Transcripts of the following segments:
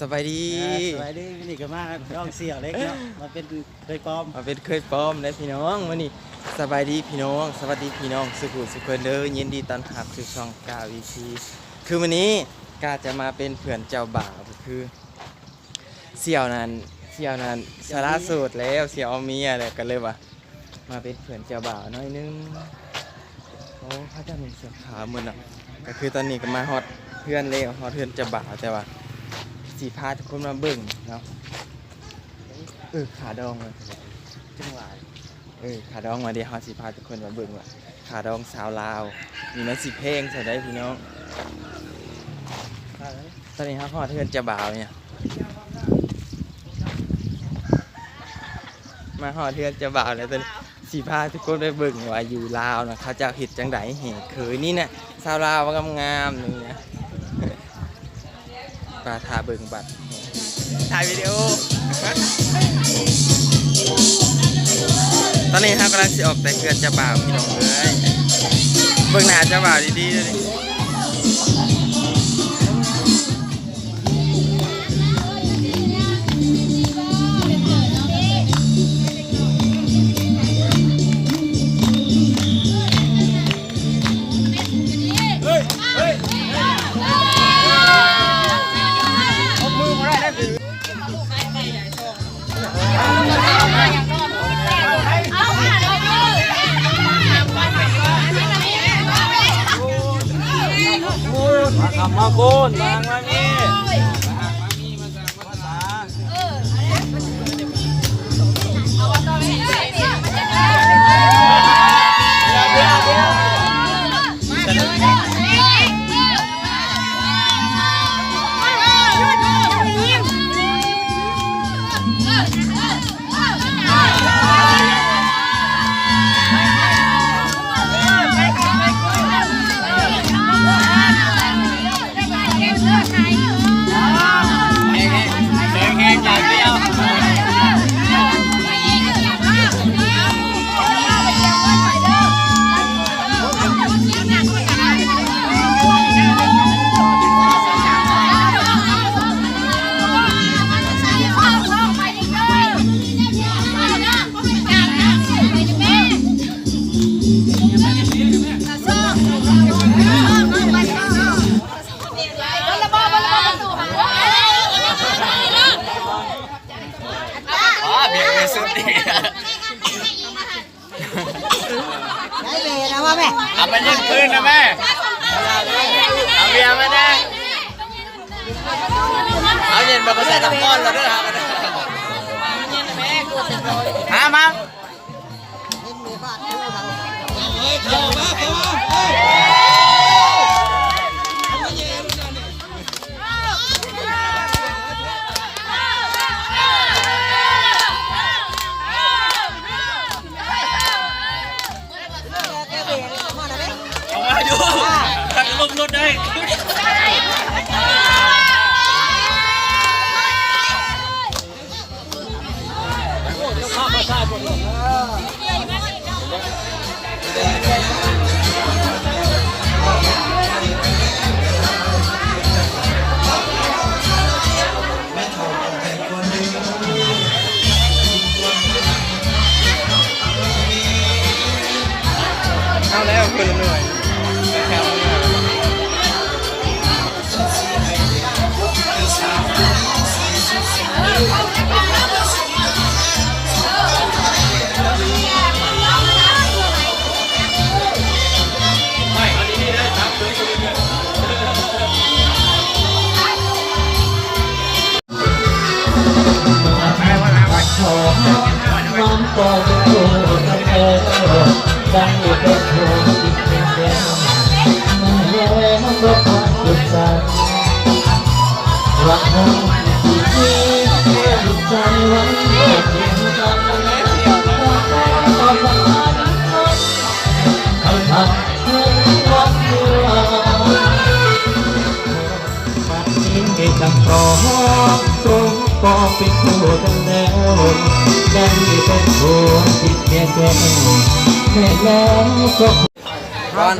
สบายดีสวัสดีวันนี้ก็มาร้องเสี่ยวเล็กเนาะมาเป็นเคยปลอมมาเป็นเคยป้อมได้พี่น้องวันนี้สบายดีพี่น้อง สวัสดีพี่น้องสุขุสุขคนเด้อยินดีต้อนรับสู่ช่องกาวีทีคือวันนี้กาจะมาเป็นเพื่อนเจ้าบ่าวก็คือเสี่ยวนั้นเสี่ยวนั้นสาระสูตรแล้วเสี่ยวเอาเมียเลยก็เลยว่ามาเป็นเพื่อนเจ้าบ่าวหน้อยนึงโอ้พระเจ้ามีเสียงขาวเหมือนอะก็คือตอนนี้ก็มาฮอดเพื่อนเลยฮอดเพื่อนเจ้าบ่าวแต่ว่า สีพาทุกคนมาเบิ่งเนาะเออขาดองเลยจังหวะเออขาดองมาเดี๋ยวเฮาสิพาทุกคนมาเบิ่งว่าขาดองสาวลาวมีมันสิเพลงใส่ได้พี่น้องตอนนี้ครับพ่อเทือนจะบ่าวเนี่ยมาหอเทือนจะบ่าวแล้วตอนนี้สีพาทุกคนไปเบิ่งว่าอยู่ลาวนะเขาจะเห็ดจังไดเหตุเคยนี่เนี่ยสาวลาวว่างามๆนี่นะ ปลาทาเบิงบัตรถ่ายวิดีโอ ตอนนี้ครับกำลังสิออกแต่เกือนจะบ่าวพี่น้องเลยเบิ่งหน้าจะบ่าวดีๆเลย มาคำมาโคนมาม ได้เบนะว่าแม่เอาไปยืนคืนนะแม่เอาเบียร์มาแน่เอาเย็นมาใส่น้ำก้อนแล้วด้วยครับหามาแก ลมรถได้ รักน้องที่เธอใจไว้เพียงกันรักแม่ต่อสานเขาทักเพื่อวันเมื่อบัดนี้เอกจังกองตรงก็เป็นคู่กันแล้วดังอยู่เป็นหัวจิตแก่แก่แม่แล้วก็ก่อน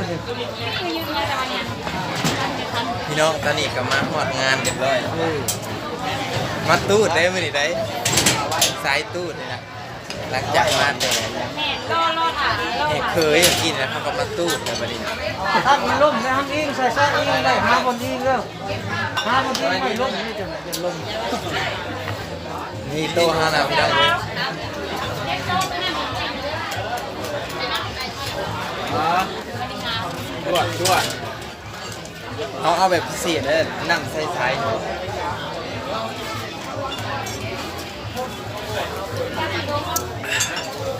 น้องตอนนี้ก็มาหอดงานเรียบร้อยแล้วมาตูดได้มื้อนี้ได้สายตูดนี่นะหลังจากมาแต่เฮ้เคยกินแล้วเขาก็มาตูดเลยบัดนี้ถ้ามันล่มได้ทำอิงใส่ใส่อิงได้หาบนอิงเด้อหาบนอิงไม่ล่มนี่จะเป็นลมนี่โตห้าแล้วพี่น้องเอ้ยชั่วชั่ว เอาเอาแบบพิเศษเลยนั่งใส่สาย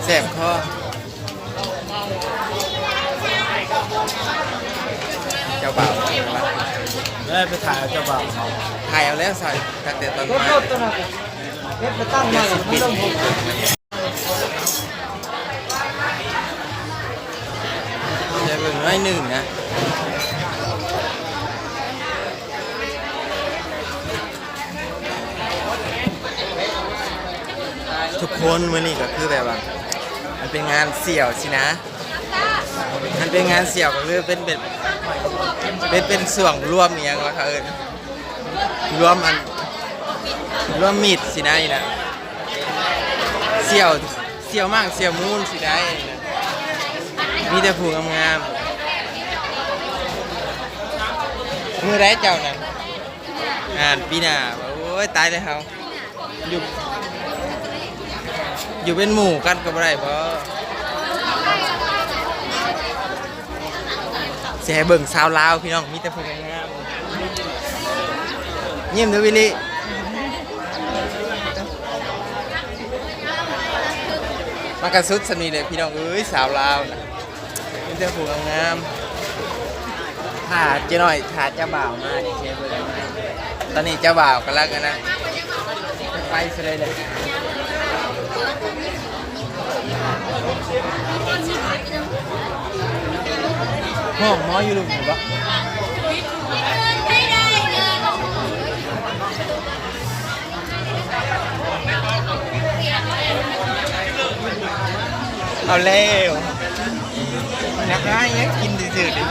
แสบคอเจ้าบ่าวได้ไปถ่ายเจ้าบ่าวถ่ายเอาแล้วใส่ตั้งแต่ตอนรถมารถตัวนั้นเฮ็ดไปตั้งมามันล่มผมจะเบิ่งน้อยหนึ่งนะ ทุกคนมื้อนี้ก็คือแบบว่า มันเป็นงานเสี่ยวสินะ มันเป็นงานเสี่ยวก็คือเป็นเป็นเป็นเป็นส่วนรวมอย่างว่าเขาเอิ้นรวมอันรวมมิดสินะนี่นะเสี่ยวเสี่ยวมากเสี่ยวมูนสินะมีแต่ผู้งามๆมือไรเจ้านั่นอ่านปีหน้าโอ้ยตายเลยเฮาอยู่ อยู่เป็นหมู่กันก็บ่ได้เพราะเสียเบิ่งสาวลาวพี่น้องมีแต่ผู้งามๆเยี่ยมเด้อวิลลี่มากระสุดสมีเลยพี่น้องเอ้ยสาวลาวนะมีแต่ผู้งามๆถ่าเจ้หน่อยถ่าเจ้าบ่าวมาดิเชฟเบิ่งตอนนี้เจ้าบ่าวกำลังกันนะไปเสยเลยห้องหมออยู่ลุมอยู่ ปะเอาเร็วนักง่ายยังกินซื่อๆดิ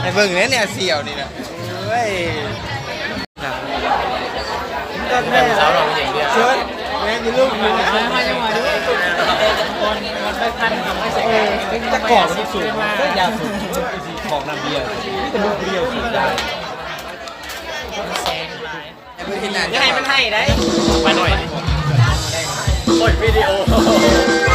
ไอ้เบิ่งเนี่ยเมีลูกมีอาจังหวะด้วยคนมันไม่ทันกับไม่ใส่จะกรอบสุดๆกยาวสุดของน้ำเบียร์ที่เป็นลูกเบียร์สุดได้ยังไงมันให้ได้มาหน่อยโอ้ยวิดีโอ